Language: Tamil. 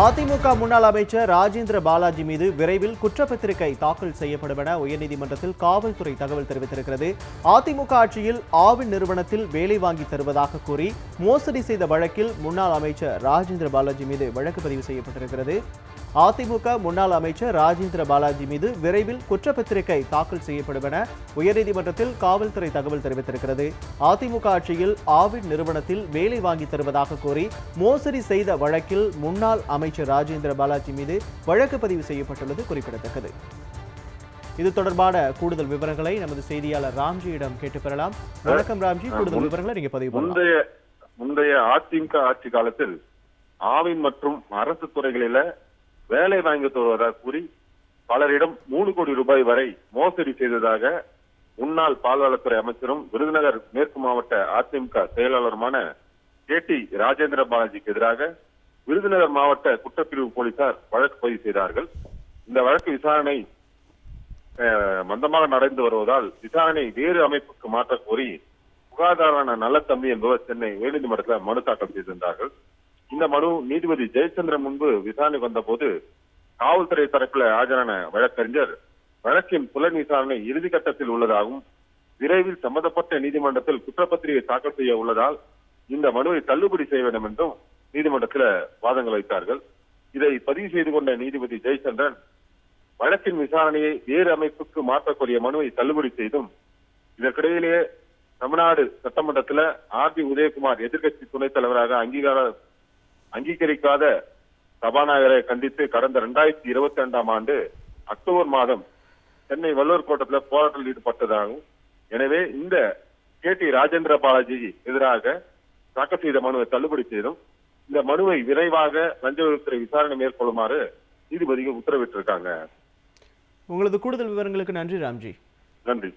அதிமுக முன்னாள் அமைச்சர் ராஜேந்திர பாலாஜி மீது விரைவில் குற்றப்பத்திரிகை தாக்கல் செய்யப்படும் என உயர்நீதிமன்றத்தில் காவல்துறை தகவல் தெரிவித்திருக்கிறது. அதிமுக ஆட்சியில் ஆவின் நிறுவனத்தில் வேலை வாங்கி தருவதாக கூறி மோசடி செய்த வழக்கில் முன்னாள் அமைச்சர் ராஜேந்திர பாலாஜி மீது வழக்கு பதிவு செய்யப்பட்டிருக்கிறது. அதிமுக முன்னாள் அமைச்சர் ராஜேந்திர பாலாஜி மீது விரைவில் குற்றப்பத்திரிகை தாக்கல் செய்யப்படும் என உயர்நீதிமன்றத்தில் காவல்துறை தகவல் தெரிவித்திருக்கிறது. அதிமுக ஆட்சியில் ஆவின் நிறுவனத்தில் வேலை வாங்கி தருவதாக கூறி மோசடி செய்த வழக்கில் முன்னாள் அமைச்சர் ராஜேந்திர பாலாஜி மீது வழக்கு பதிவு செய்யப்பட்டுள்ளது குறிப்பிடத்தக்கது. இது தொடர்பான கூடுதல் விவரங்களை நமது செய்தியாளர் ராம்ஜியிடம் கேட்டு பெறலாம். வணக்கம் ராம்ஜி கூடுதல் விவரங்களை நீங்க பதிவு முந்தைய முந்தைய அதிமுக ஆட்சி காலத்தில் ஆவின் மற்றும் அரசு துறைகளில வேலை வாங்கி தருவதாக கூறி பலரிடம் மூணு கோடி ரூபாய் வரை மோசடி செய்ததாக முன்னாள் பால்வளத்துறை அமைச்சரும் விருதுநகர் மேற்கு மாவட்ட அதிமுக செயலாளருமான கே டி ராஜேந்திர பாலாஜிக்கு எதிராக விருதுநகர் மாவட்ட குற்றப்பிரிவு போலீசார் வழக்கு பதிவு செய்தார்கள். இந்த வழக்கு விசாரணை அஹ், மந்தமாக நடந்து வருவதால் விசாரணை வேறு அமைப்புக்கு மாற்ற கோரி புகாதாரான நல்லத்தம்பி என்பவர் சென்னை உயர்நீதிமன்றத்தில் மனு தாக்கல் செய்திருந்தார்கள். இந்த மனு நீதிபதி ஜெயச்சந்திரன் முன்பு விசாரணை வந்தபோது காவல்துறை தரப்பில் ஆஜரான வழக்கறிஞர் வழக்கின் புலன் விசாரணை இறுதி கட்டத்தில் உள்ளதாகவும் விரைவில் சம்பந்தப்பட்ட நீதிமன்றத்தில் குற்றப்பத்திரிகை தாக்கல் செய்ய உள்ளதால் இந்த மனுவை தள்ளுபடி செய்ய வேண்டும் என்றும் நீதிமன்றத்தில் வாதங்கள் வைத்தார்கள். இதை பதிவு செய்து கொண்ட நீதிபதி ஜெயச்சந்திரன் வழக்கின் விசாரணையை வேறு அமைப்புக்கு மாற்றக்கூடிய மனுவை தள்ளுபடி செய்தும் இதற்கிடையிலேயே தமிழ்நாடு சட்டமன்றத்துல ஆர் பி உதயகுமார் எதிர்க்கட்சி துணைத் தலைவராக அங்கீகார அங்கீகரிக்காத சபாநாயகரை கண்டித்து கடந்த இரண்டாயிரத்தி இருபத்தி ரெண்டாம் ஆண்டு அக்டோபர் மாதம் சென்னை வள்ளுவர் கோட்டத்தில் போராட்டத்தில் ஈடுபட்டதாகவும் எனவே இந்த கே டி ராஜேந்திர பாலாஜி எதிராக தாக்கல் செய்த மனுவை தள்ளுபடி செய்தும் இந்த மனுவை விரைவாக லஞ்ச ஒழிப்புத்துறை விசாரணை மேற்கொள்ளுமாறு நீதிபதிகள் உத்தரவிட்டிருக்காங்க. உங்களது கூடுதல் விவரங்களுக்கு நன்றி ராம்ஜி. நன்றி.